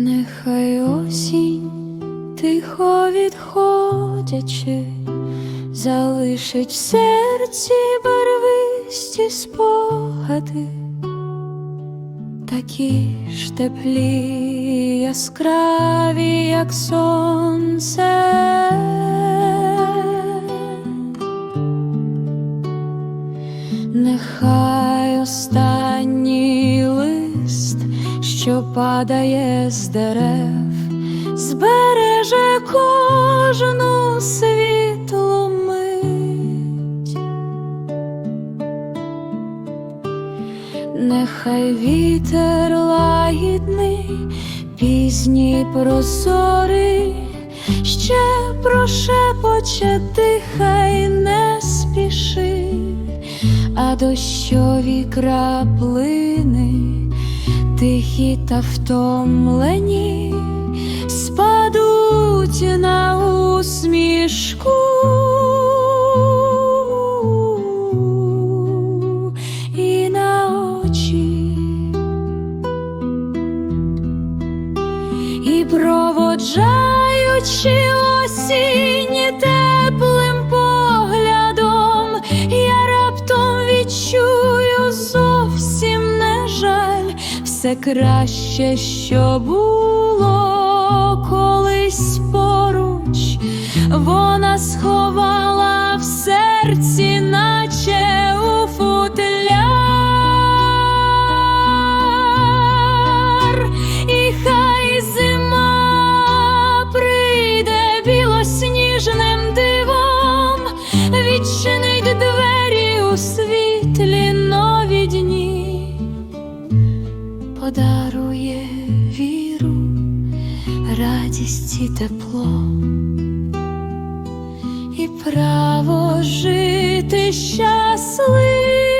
Нехай осінь, тихо відходячи, залишить серці барвисті спогади, такі ж теплі, яскраві, як сонце. Нехай останній що падає з дерев, збереже кожну світлу мить. Нехай вітер лагідний, пізній прозорий, ще прошепоче тихай не спіши а дощові краплини, тихі та втомлені, спадуть на усмішку. І на очі, і проводжаючи осінь все краще, що було радість і тепло. І право жити щасливо.